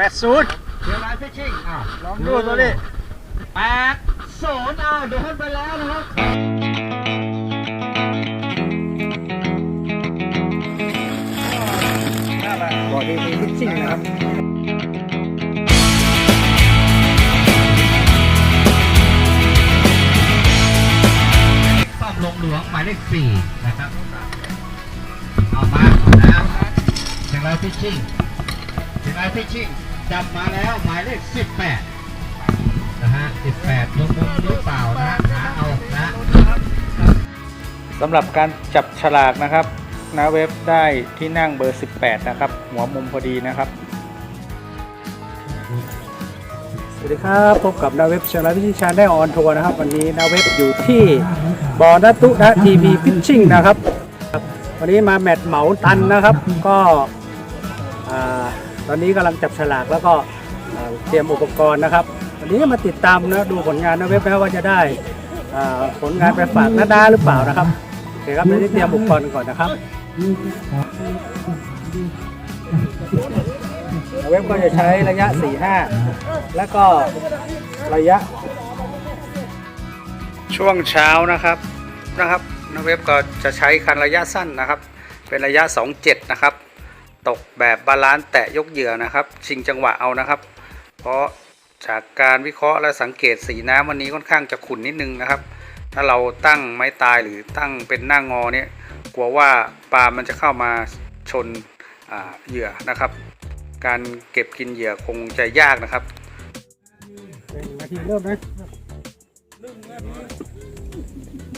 แปดศูนย์เชียงรายฟิชชิ่งอ้าวลองดูตัวนี้แปดศูนย์อ้าวโดนไปแล้วนะครับบอดี้มีพิชชิ่งนะครับซ่อมลงหลวงหมายเลขสี่นะครับเอามาแล้วเชียงรายฟิชชิ่งเชียงรายฟิชชิ่ง จับมาแล้วหมายเลขสิบแปดนะฮะสิบแปดลงมุมหรือเปล่านะ หาเอานะสำหรับการจับฉลากนะครับหน้าเว็บได้ที่นั่งเบอร์ 18 นะครับ หัวมุมพอดีนะครับ สวัสดีครับ พบกับนาเว็บเชลล์พิชิชาได้ออนทัวร์นะครับ วันนี้นาเว็บอยู่ที่บอนัตุนะทีพีฟิชชิ่งนะครับครับวันนี้มาแมตช์เหมาตันนะครับ ก็อ่า ตอนนี้กำลังจับฉลากแล้วก็เตรียมอุปกรณ์นะครับวันนี้มาติดตามนะดูผลงานนาเว็บนะว่าจะได้ผลงานไปฝากนาดาหรือเปล่านะครับโอเคครับเดี๋ยวนี้เตรียมอุปกรณ์ก่อนนะครับเว็บก็จะใช้ระยะ 4-5 แล้วก็ระยะ ช่วงเช้านะครับนะครับนเว็บก็จะใช้คันระยะสั้นนะครับ เป็นระยะ 27 นะครับ ตกแบบบาลานซ์แตะยกเหยื่อนะครับ ชิงจังหวะเอานะครับ เพราะจากการวิเคราะห์และสังเกตสีน้ำวันนี้ค่อนข้างจะขุ่นนิดนึงนะครับ ถ้าเราตั้งไม้ตายหรือตั้งเป็นหน้างอเนี่ยกลัวว่าปลามันจะเข้ามาชนเหยื่อนะครับ การเก็บกินเหยื่อคงจะยากนะครับเป็นาทีเริ่มนะ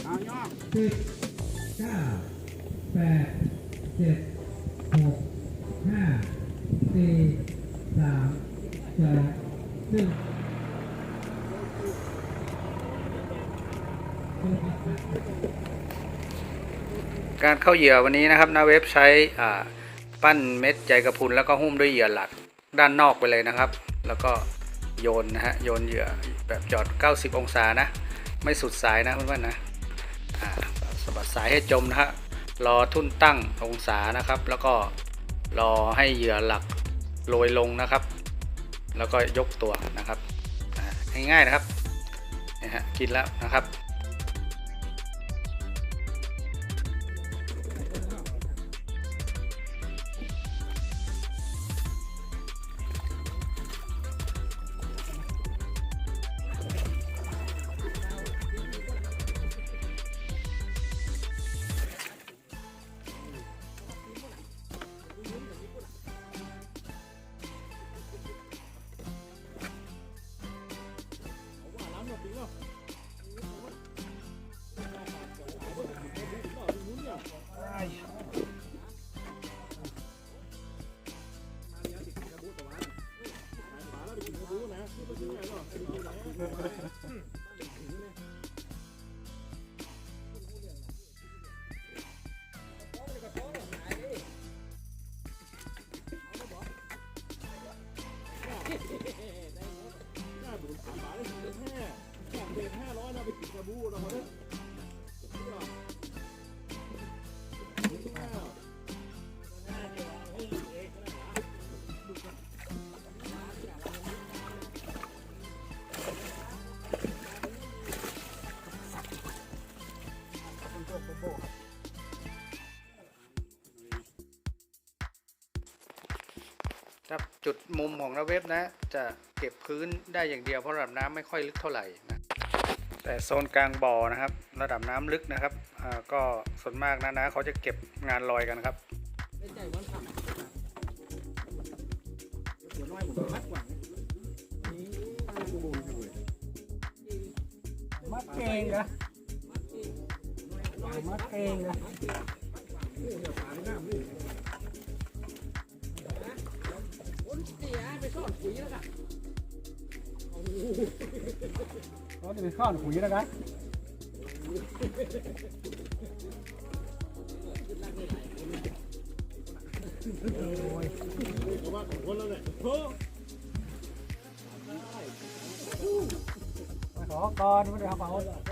เก้าแปดเจ็ดหก ห้าสี่สามสองหนึ่งการเข้าเหยื่อวันนี้นะครับนาเว็บใช้ปั้นเม็ดใยกระพุนแล้วก็หุ้มด้วยเหยื่อหลักด้านนอกไปเลยนะครับ แล้วก็โยนนะฮะโยนเหยื่อแบบจอด 90 องศานะ ไม่สุดสายนะเพื่อนๆนะอ่าสะบัดสายให้จมนะฮะรอทุ่นตั้งองศานะครับ แล้วก็ รอให้เหยื่อหลักโรยลงนะครับ แล้วก็ยกตัวนะครับง่ายๆนะครับนะฮะกินแล้วนะครับ ครับจุดมุมของระเว็บนะ จะเก็บพื้นได้อย่างเดียวเพราะระดับน้ำไม่ค่อยลึกเท่าไหร่ แต่โซนกลางบ่อนะครับ ระดับน้ำลึกนะครับอ่าก็ส่วนมากนะนะเขาจะเก็บงานลอยกันครับมัดเก่งนะมัดเก่งนะเันจะไปซ่อนปุ๋ยแล้วกันขอก่อนไม่ได้เอาเปล่า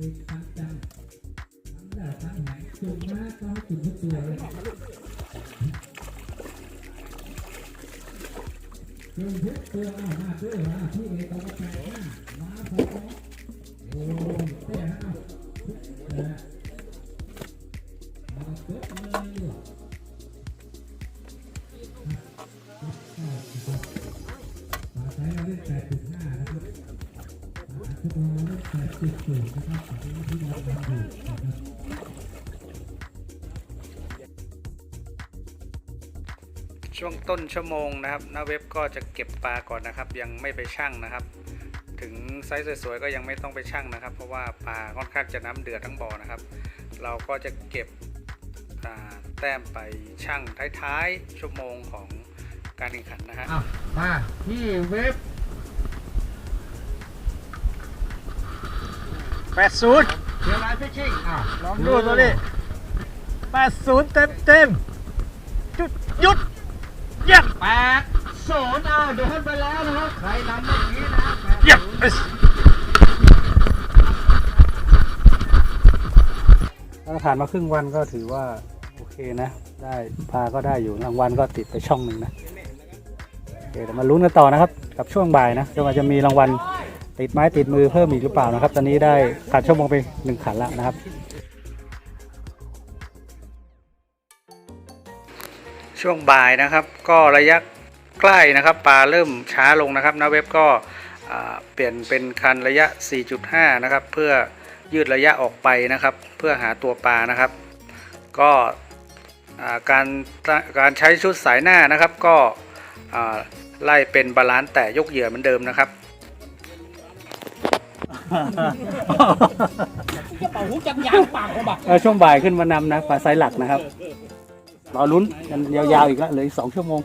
มีความจำทั้งแบบทั้งไหนจุดมากก็ให้จุดทุกตัวเล คนเล่นแปดจุดนะครับขอบคุณที่เราทำอยู่นะครับช่วงต้นชั่วโมงนะครับหน้าเว็บก็จะเก็บปลาก่อนนะครับ ยังไม่ไปชั่งนะครับ ถึงไซส์สวยๆก็ยังไม่ต้องไปชั่งนะครับ เพราะว่าปลาค่อนข้างจะน้ำเดือดทั้งบ่อนะครับ เราก็จะเก็บแต้มไปชั่งท้ายๆชั่วโมงของการแข่งขันนะฮะมาที่เว็บ แปดศูนย์เชียงรายฟิชชิ่งอะลองดูตัวนี้แปดศูนย์เต็มเต็มจุดหยุดเยี่ยมแปดศูนย์อ้าวโดนไปแล้วนะครับใครนำเมื่อกี้นะแปดเยี่ยมศูนย์ถ้าผ่านมาครึ่งวันก็ถือว่า โอเคนะ ได้ปลาก็ได้อยู่รางวัลก็ติดไปช่องหนึ่งนะโอเคเดี๋ยวมาลุ้นกันต่อนะครับ กับช่วงบ่ายนะจะว่าจะมีรางวัล ติดไม้ติดมือเพิ่มอีกหรือเปล่านะครับ ตอนนี้ได้ขาดชั่วโมงไปหนึ่งขันแล้วนะครับ ช่วงบ่ายนะครับ ก็ระยะใกล้นะครับปลาเริ่มช้าลงนะครับนะเว็บก็เปลี่ยนเป็นคันระยะ 4.5 นะครับ เพื่อยืดระยะออกไปนะครับ เพื่อหาตัวปลานะครับ ก็การการใช้ชุดสายหน้านะครับ ก็ไล่เป็นบาลานซ์แต่ยกเหยื่อเหมือนเดิมนะครับ เออช่วงบ่ายขึ้นมานำนะปลาไซหลักนะครับรอลุ้นกันยาวๆอีกแล้วเหลืออีกสองชั่วโมง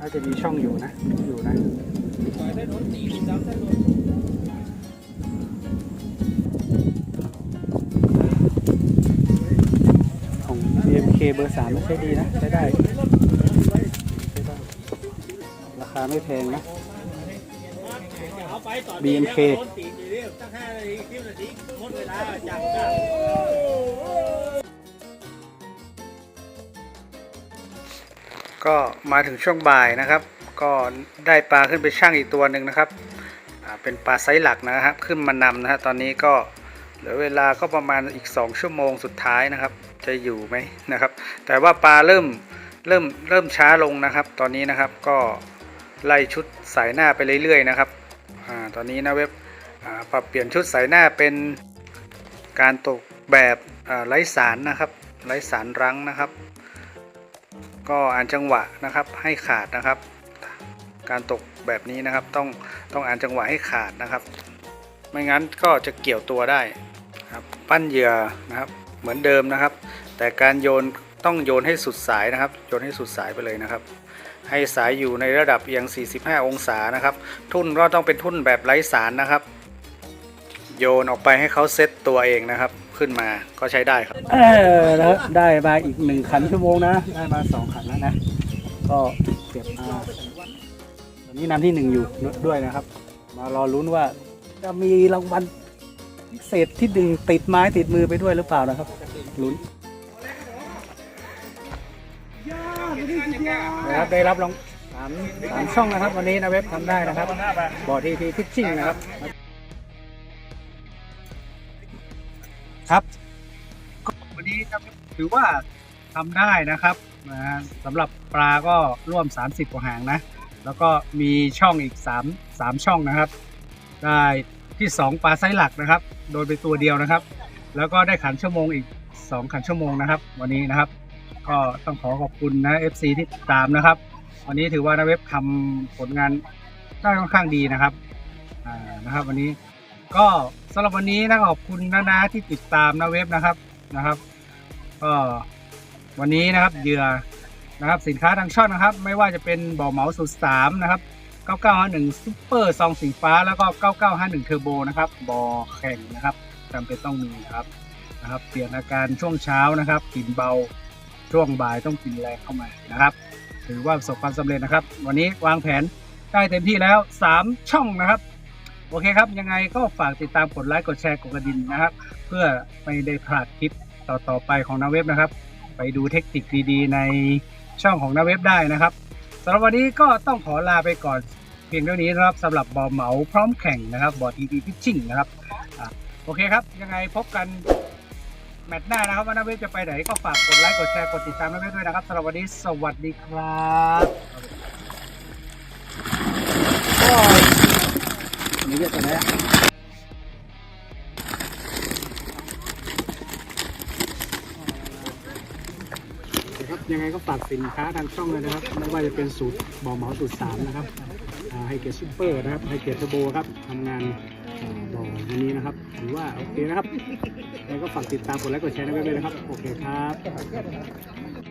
น่าจะมีช่องอยู่นะอยู่นะของ BMK เบอร์สามไม่ใช่ดีนะ ใช้ได้ ราคาไม่แพงนะ BMK ก็มาถึงช่วงบ่ายนะครับ ก็ได้ปลาขึ้นไปช่างอีกตัวหนึ่งนะครับ เป็นปลาไซส์หลักนะครับ ขึ้นมานำนะฮะตอนนี้ก็เหลือเวลาก็ประมาณอีก 2 ชั่วโมงสุดท้ายนะครับ จะอยู่ไหมนะครับ แต่ว่าปลาเริ่มเริ่มเริ่มช้าลงนะครับ ตอนนี้นะครับก็ไล่ชุดสายหน้าไปเรื่อยๆนะครับ อาตอนนี้นะเว็บปรับเปลี่ยนชุดใสายหน้าเป็นการตกแบบไร้สารนะครับไร้สารรั้งนะครับ ก็อ่านจังหวะนะครับให้ขาดนะครับ การตกแบบนี้นะครับต้องต้องอ่านจังหวะให้ขาดนะครับ ไม่งั้นก็จะเกี่ยวตัวได้ครับปั้นเหยื่อนะครับเหมือนเดิมนะครับ แต่การโยนต้องโยนให้สุดสายนะครับ โยนให้สุดสายไปเลยนะครับ ให้สายอยู่ในระดับเอียง 45 องศานะครับ ทุ่นก็ต้องเป็นทุ่นแบบไร้สารนะครับ โยนออกไปให้เขาเซตตัวเองนะครับ ขึ้นมาก็ใช้ได้ครับ เออแล้วได้มาอีกหนึ่งขันชั่วโมงนะ ได้มาสองขันแล้วนะ ก็เก็บมาวันนี้นำที่หนึ่งอยู่ด้วยนะครับ มารอลุ้นว่าจะมีรางวัลพิเศษที่ดึงติดไม้ติดมือไปด้วยหรือเปล่านะครับลุ้น นะครับได้รับรางสามสามช่องนะครับ วันนี้นะเว็บทำได้นะครับ บอร์ดทีพีพิชชิ่งนะครับ ครับวันนี้ครับถือว่าทำได้นะครับนะสำหรับปลาก็ร่วม 30 กว่าหางนะ แล้วก็มีช่องอีก 3 3 ช่องนะครับ ได้ที่ 2 ปลาไซส์หลักนะครับ โดยเป็นตัวเดียวนะครับ แล้วก็ได้ขันชั่วโมงอีก 2 ขันชั่วโมงนะครับ วันนี้นะครับ ก็ต้องขอขอบคุณนะ FC ที่ติดตามนะครับ วันนี้ถือว่านาเว็บทำผลงานได้ค่อนข้างดีนะครับอ่านะครับ วันนี้ก็สำหรับวันนี้นะขอบคุณนะนะที่ติดตามนะเว็บนะครับนะครับ ก็วันนี้นะครับเหยื่อนะครับสินค้าทางช่องนะครับ ไม่ว่าจะเป็นบ่อเหมาสุดสามนะครับ9951ซุปเปอร์ซองสีฟ้าแล้วก็ 9951เทอร์โบนะครับบ่อแข่งนะครับจำเป็นต้องมีนะครับนะครับ เปลี่ยนอาการช่วงเช้านะครับกลิ่นเบา ช่วงบ่ายต้องกินแรงเข้ามานะครับ ถือว่าประสบความสำเร็จนะครับ วันนี้วางแผนได้เต็มที่แล้ว 3 ช่องนะครับ โอเคครับ ยังไงก็ฝากติดตามกดไลค์กดแชร์กดกระดิ่งนะครับ เพื่อไม่ได้พลาดคลิปต่อๆไปของนาเว็บนะครับ ไปดูเทคนิคดีๆ ในช่องของนาเว็บได้นะครับสำหรับวันนี้ก็ต้องขอลาไปก่อนเพียงเท่านี้นะครับสำหรับบอเหมาพร้อมแข่งนะครับบอทีพีพิชชิ่งนะครับอโอเคครับ ยังไงพบกัน แมตช์หน้านะครับว่านาเว็บจะไปไหนก็ฝากกดไลค์กดแชร์กดติดตามนาเว็บด้วยนะครับสำหรับวันนี้สวัสดีครับก็นี่เยอะตัวไหนอะครับยังไงก็ฝากสินค้าทางช่องเลยนะครับ ไม่ว่าจะเป็นสูตรบอเหมาสูตรสามนะครับไฮเกตซูเปอร์นะครับไฮเกตเทอร์โบครับทำงาน นี้นะครับถือว่าโอเคนะครับ แล้วก็ฝากติดตามกดไลค์กดแชร์ด้วยนะครับ โอเคครับ